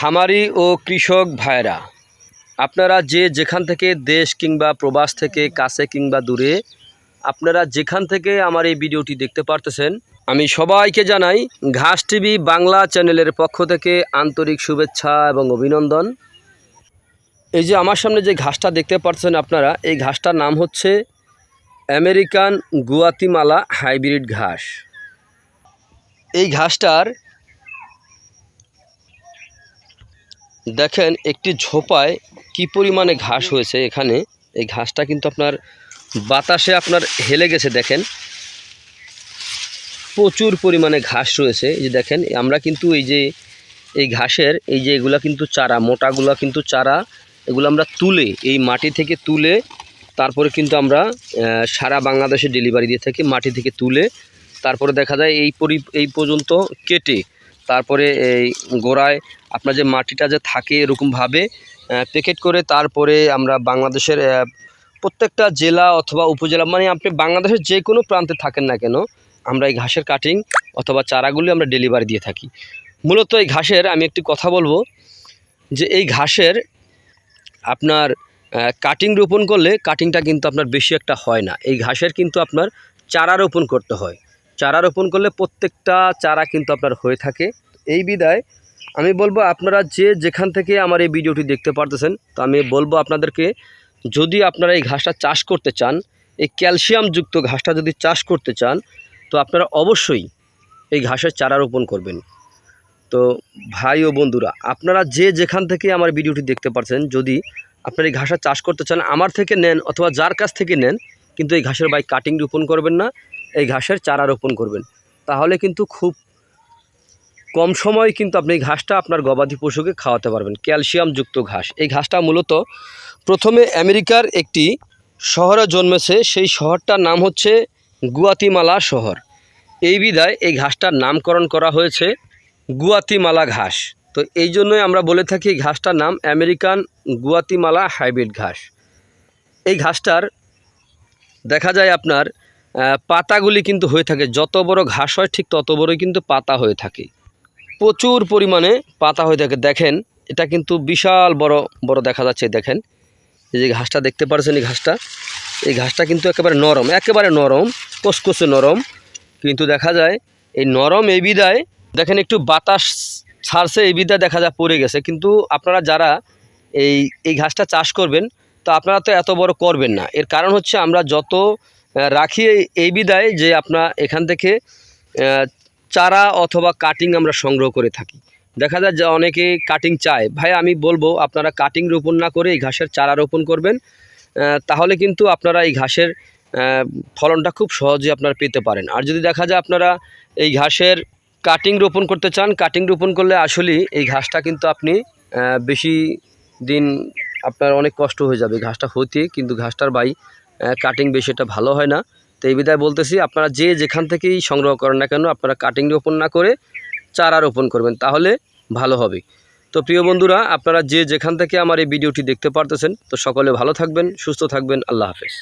খামারি ও কৃষক ভাইরা আপনারা যে যেখান থেকে দেশ কিংবা প্রবাস থেকে কাছে কিংবা দূরে, আপনারা যেখান থেকে আমার এই ভিডিওটি দেখতে পারতেছেন, আমি সবাইকে জানাই ঘাস টিভি বাংলা চ্যানেলের পক্ষ থেকে আন্তরিক শুভেচ্ছা এবং অভিনন্দন। এই যে আমার সামনে যে ঘাসটা দেখতে পাচ্ছেন আপনারা, এই ঘাসটার নাম হচ্ছে আমেরিকান গুয়াতিমালা হাইব্রিড ঘাস। এই ঘাসটার দেখেন একটি ঝোপায় কি পরিমাণে ঘাস হয়েছে এখানে। এই ঘাসটা কিন্তু আপনার বাতাসে আপনার হেলে গেছে, দেখেন। প্রচুর পরিমাণে ঘাস রয়েছে। এই যে দেখেন, আমরা কিন্তু এই যে, এই ঘাসের, এই যে এগুলা কিন্তু চারা, মোটাগুলা কিন্তু চারা, এগুলো আমরা তুলে, এই মাটি থেকে তুলে, তারপরে কিন্তু আমরা সারা বাংলাদেশে ডেলিভারি দিয়ে থাকি মাটি থেকে তুলে, তারপরে দেখা যায় এই পরি, এই পর্যন্ত কেটে, তারপরে এই গোড়ায় আপনার যে মাটিটা যে থাকে এরকমভাবে প্যাকেট করে তারপরে আমরা বাংলাদেশের প্রত্যেকটা জেলা অথবা উপজেলা মানে আপনি বাংলাদেশের যে কোনো প্রান্তে থাকেন না কেন, আমরা এই ঘাসের কাটিং অথবা চারাগুলি আমরা ডেলিভারি দিয়ে থাকি। মূলত এই ঘাসের, আমি একটি কথা বলব, যে এই ঘাসের আপনার কাটিং রোপণ করলে কাটিংটা কিন্তু আপনার বেশি একটা হয় না। এই ঘাসের কিন্তু আপনার চারা রোপণ করতে হয়। চারা রোপণ করলে প্রত্যেকটা চারা কিন্তু আপনার হয়ে থাকে। এই বিদায় আমি বলব আপনারা যে যেখান থেকে আমার এই ভিডিওটি দেখতে পারতেছেন, তো আমি বলব আপনাদেরকে, যদি আপনারা এই ঘাসটা চাষ করতে চান, এই ক্যালসিয়ামযুক্ত ঘাসটা যদি চাষ করতে চান, তো আপনারা অবশ্যই এই ঘাসের চারা রোপণ করবেন। তো ভাই ও বন্ধুরা, আপনারা যে যেখান থেকে আমার ভিডিওটি দেখতে পাচ্ছেন যদি আপনারা এই ঘাসের চাষ করতে চান, আমার থেকে নেন অথবা যার কাছ থেকে নেন, কিন্তু এই ঘাসের বাই কাটিং রোপণ করবেন না, এই ঘাসের চারা রোপণ করবেন। তাহলে কিন্তু খুব কম সময়ে কিন্তু আপনি এই ঘাসটা আপনার গবাদি পশুকে খাওয়াতে পারবেন, ক্যালসিয়ামযুক্ত ঘাস। এই ঘাসটা মূলত প্রথমে আমেরিকার একটি শহরে জন্মেছে, সেই শহরটার নাম হচ্ছে গুয়াতিমালা শহর। এই বিধায় এই ঘাসটার নামকরণ করা হয়েছে গুয়াতিমালা ঘাস। তো এই জন্যই আমরা বলে থাকি ঘাসটার নাম আমেরিকান গুয়াতিমালা হাইব্রিড ঘাস। এই ঘাসটার দেখা যায় আপনার পাতাগুলি কিন্তু হয়ে থাকে, যত বড় ঘাস হয় ঠিক তত বড়ই কিন্তু পাতা হয়ে থাকে। প্রচুর পরিমাণে পাতা হয়ে থাকে। দেখেন, এটা কিন্তু বিশাল বড় বড় দেখা যাচ্ছে, দেখেন। এই যে ঘাসটা দেখতে পারছেন, এই ঘাসটা? এই ঘাসটা কিন্তু একেবারে নরম একেবারে নরম, কসকসে নরম। কিন্তু দেখা যায়, এই নরম এই বিদায়, দেখেন একটু বাতাস ছাড়ছে, এই বিদায় দেখা যায় পড়ে গেছে। কিন্তু আপনারা যারা এই এই ঘাসটা চাষ করবেন, তো আপনারা তো এত বড় করবেন না। এর কারণ হচ্ছে আমরা যত রাখি এই- বিদায় যে আপনার এখান থেকে চারা অথবা কাটিং আমরা সংগ্রহ করে থাকি। দেখা যায় যে অনেকে কাটিং চায়। ভাই, আমি বলব, আপনারা কাটিং রোপণ না করে এই ঘাসের চারা রোপণ করবেন। তাহলে কিন্তু আপনারা এই ঘাসের ফলনটা খুব সহজে আপনারা পেতে পারেন। আর যদি দেখা যায় আপনারা এই ঘাসের কাটিং রোপণ করতে চান কাটিং রোপণ করলে আসলেই এই ঘাসটা কিন্তু আপনি বেশি দিন আপনার অনেক কষ্ট হয়ে যাবে। ঘাসটা হতে, কিন্তু ঘাসটার বাই কাটিং বেশি এটা ভালো হয় না। তো এই বিধায় বলতেছি, আপনারা যে যেখান থেকেই সংগ্রহ করেন না কেন, আপনারা কাটিং রোপণ না করে চারা রোপণ করবেন, তাহলে ভালো হবে। তো প্রিয় বন্ধুরা, আপনারা যে যেখান থেকে আমার এই ভিডিওটি দেখতে পারতেছেন, তো সকলে ভালো থাকবেন, সুস্থ থাকবেন, আল্লাহ হাফেজ।